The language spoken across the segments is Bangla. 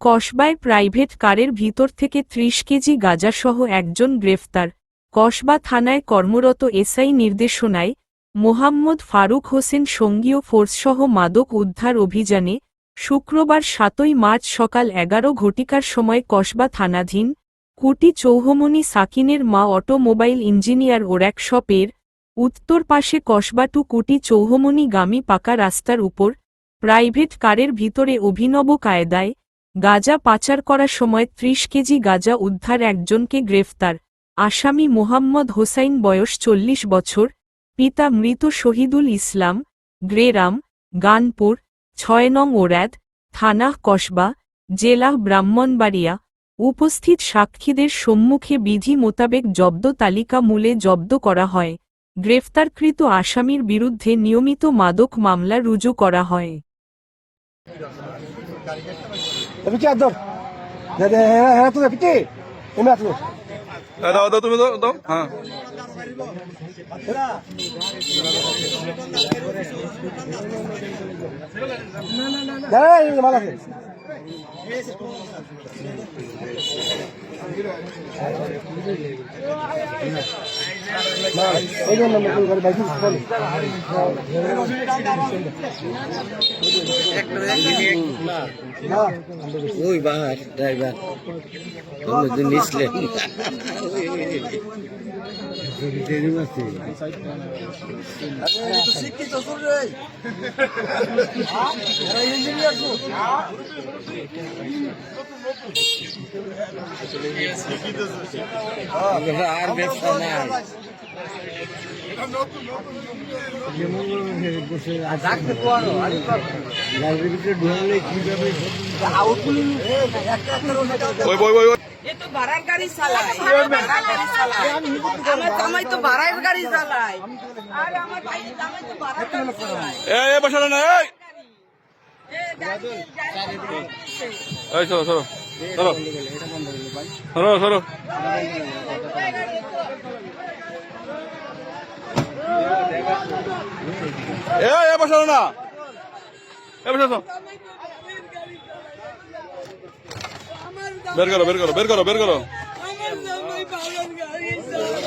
কসবায় প্রাইভেট কারের ভিতর থেকে ত্রিশ কেজি গাঁজাসহ একজন গ্রেফতার। কসবা থানায় কর্মরত এসআই নির্দেশনায় মোহাম্মদ ফারুক হোসেন সঙ্গীয় ফোর্সসহ মাদক উদ্ধার অভিযানে শুক্রবার সাতই মার্চ সকাল এগারো ঘটিকার সময় কসবা থানাধীন কুটি চৌহমনি সাকিনের মা অটোমোবাইল ইঞ্জিনিয়ার ওর্যাকশপের উত্তর পাশে কসবা টু কুটি চৌহমনি গামী পাকা রাস্তার উপর প্রাইভেট কারের ভিতরে অভিনব কায়দায় গাজা পাচার করার সময় ত্রিশ কেজি গাজা উদ্ধার একজনকে গ্রেফতার। আসামি মোহাম্মদ হোসাইন বয়স চল্লিশ বছর, পিতা মৃত শহীদুল ইসলাম, গ্রেরাম, গানপুর, ছয় নং ওরাদ, থানা কসবা, জেলা ব্রাহ্মণবাড়িয়া। উপস্থিত সাক্ষীদের সম্মুখে বিধি মোতাবেক জব্দ তালিকা মূলে জব্দ করা হয়। গ্রেফতারকৃত আসামির বিরুদ্ধে নিয়মিত মাদক মামলা রুজু করা হয়। Dong. Jadi hera hera tu tapi cik. Ini tu. দাও তুমি দাও দাও হ্যাঁ Dah ini ওই জন্য নতুন করে ভাই ওই বাহার ড্রাইভার তোমার দিন নিচলে। শিক্ষিত আর ব্যবসা নাই। ওই ওই ওই ওই। এ তো ভাড়ার গাড়ি চালায়। আমার জামাই তো ভাড়ার গাড়ি চালায়। আর আমার ভাই জামাই তো ভাড়ার গাড়ি চালায়। এই এই বসো না এই এ গাড়ি গাড়ি এই সরো সরো। সরো। সরো সরো। এই এই বসো না। এই বসো। বের করো বের করো বের করো বের করো আমার জামাই ভাড়ার গাড়ি চালায়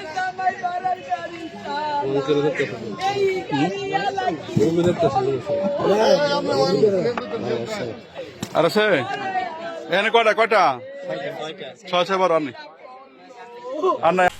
আর আছে এনে কটা কটা ছয় ছয় বার আর নাই।